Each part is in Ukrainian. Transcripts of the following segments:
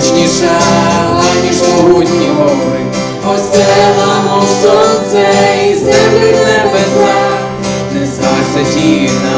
величніша, аніж могутні гори, осела, мов сонце і землі небеса, не засяті навіть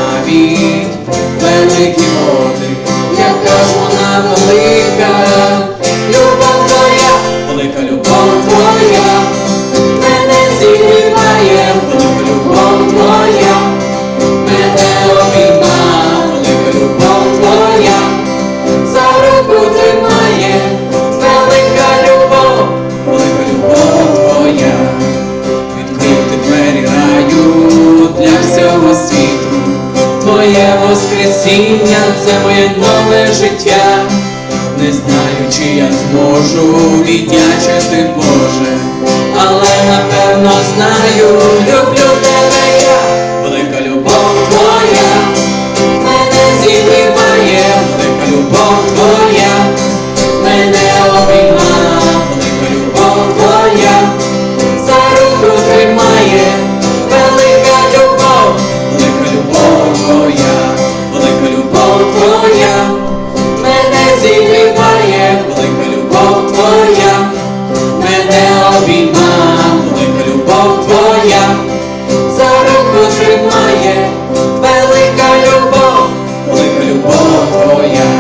воскресіння, це моє нове життя, не знаю, чи я зможу віднячити Боже, але напевно знаю. Yeah.